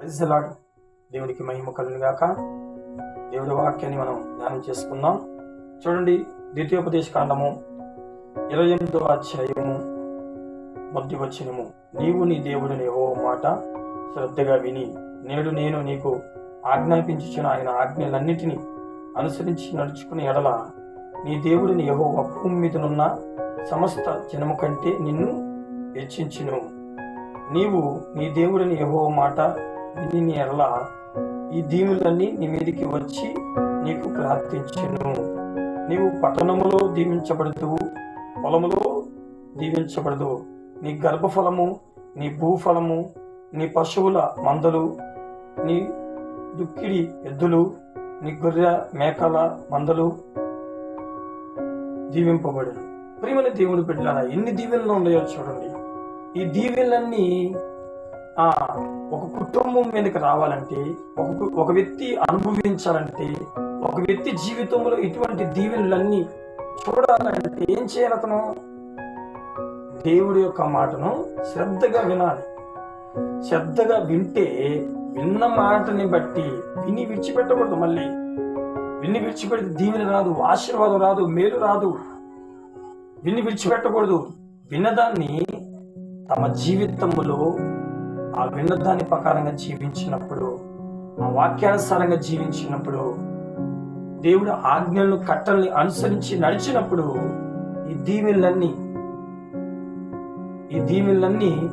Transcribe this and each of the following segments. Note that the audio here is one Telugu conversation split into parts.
ప్రజలాడు దేవునికి మహిమ కలుగుగాక దేవుడి వాక్యాన్ని మనం ధ్యానం చేసుకుందాం. చూడండి ద్వితీయోపదేశ కాండము ఇరవై ఎనిమిదవ అధ్యాయము మొదటి వచ్చినము నీవు నీ దేవుడిని ఓ మాట శ్రద్ధగా విని నేడు నేను నీకు ఆజ్ఞాపించిన ఆయన ఆజ్ఞలన్నిటినీ అనుసరించి నడుచుకుని ఎడల నీ దేవుడిని యహో భూమి మీదనున్న సమస్త జనము కంటే నిన్ను హెచ్చించును నీవు నీ దేవుడిని యహో మాట విని నీ ఎడల ఈ దీములన్నీ నీ మీదకి వచ్చి నీకు ప్రార్థించును. నీవు పట్టణములో దీవించబడదు పొలములో దీవించబడదు. నీ గర్భఫలము నీ భూఫలము నీ పశువుల మందలు నీ దుక్కిడి ఎద్దులు నీ గొర్రె మేకల మందలు దీవింపబడును. ప్రియమైన దేవుడు బిడ్డలారా ఎన్ని దీవెనలు ఉన్నాయో చూడండి. ఈ దీవెనలన్నీ ఒక కుటుంబం మీదకి రావాలంటే ఒక ఒక వ్యక్తి అనుభవించాలంటే ఒక వ్యక్తి జీవితంలో ఇటువంటి దీవెనలన్నీ చూడాలంటే ఏం చేయాలి అతను? దేవుడి యొక్క మాటను శ్రద్ధగా వినాలి. శ్రద్ధగా వింటే విన్న మాటని బట్టి విని విడిచిపెట్టకూడదు మళ్ళీ. విని విడిచిపెడితే దీవెన రాదు ఆశీర్వాదం రాదు మేలు రాదు. విని విడిచిపెట్టకూడదు. విన్నదాన్ని తమ జీవితంలో ఆ విన్నదాని ప్రకారంగా జీవించినప్పుడు ఆ వాక్యానుసారంగా జీవించినప్పుడు దేవుడు ఆజ్ఞలను కట్టల్ని అనుసరించి నడిచినప్పుడు ఈ దీవెనలన్నీ ఈ దీవెనలన్నీ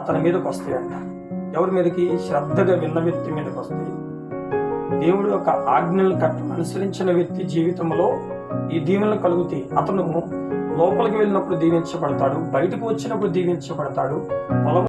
అతని మీదకి వస్తాయంట. ఎవరి మీదకి? శ్రద్ధగా విన్న వ్యక్తి మీదకి వస్తాయి. దేవుడు యొక్క ఆజ్ఞలను కట్ట అనుసరించిన వ్యక్తి జీవితంలో ఈ దీవెనలు కలుగుతాయి. అతను లోపలికి వెళ్ళినప్పుడు దీవించబడతాడు బయటకు వచ్చినప్పుడు దీవించబడతాడు పొలం